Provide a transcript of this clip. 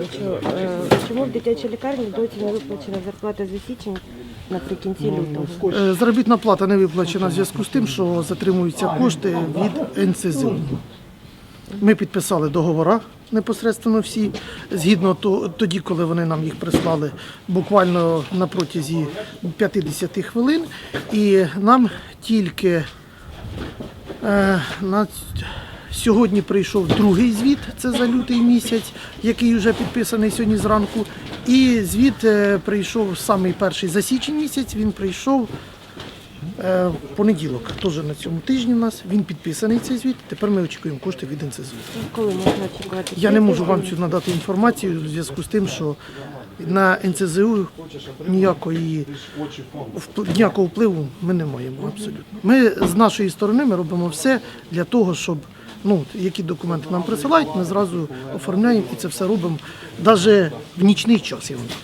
Е, Чому в дитячій лікарні досі не виплачена зарплата за січень наприкінці лютого? Е, Заробітна плата не виплачена в зв'язку з тим, що затримуються кошти від НСЗУ. Ми підписали договори непосередньо всі, згідно тоді, коли вони нам їх прислали буквально на протязі 50 хвилин. І нам тільки е, на сьогодні прийшов другий звіт, це за лютий місяць, який вже підписаний сьогодні зранку. І звіт е, прийшов самий перший за січень місяць. Він прийшов е, в понеділок, теж на цьому тижні у нас. Він підписаний цей звіт. Тепер ми очікуємо кошти від НСЗУ. Коли можна очікувати? Я не можу вам цю надати інформацію в зв'язку з тим, що на НЦЗУ ніякої ніякого впливу ми не маємо абсолютно. Ми з нашої сторони ми робимо все для того, щоб ну які документи нам присилають, ми зразу оформляємо і це все робимо навіть в нічний час. Я вам так.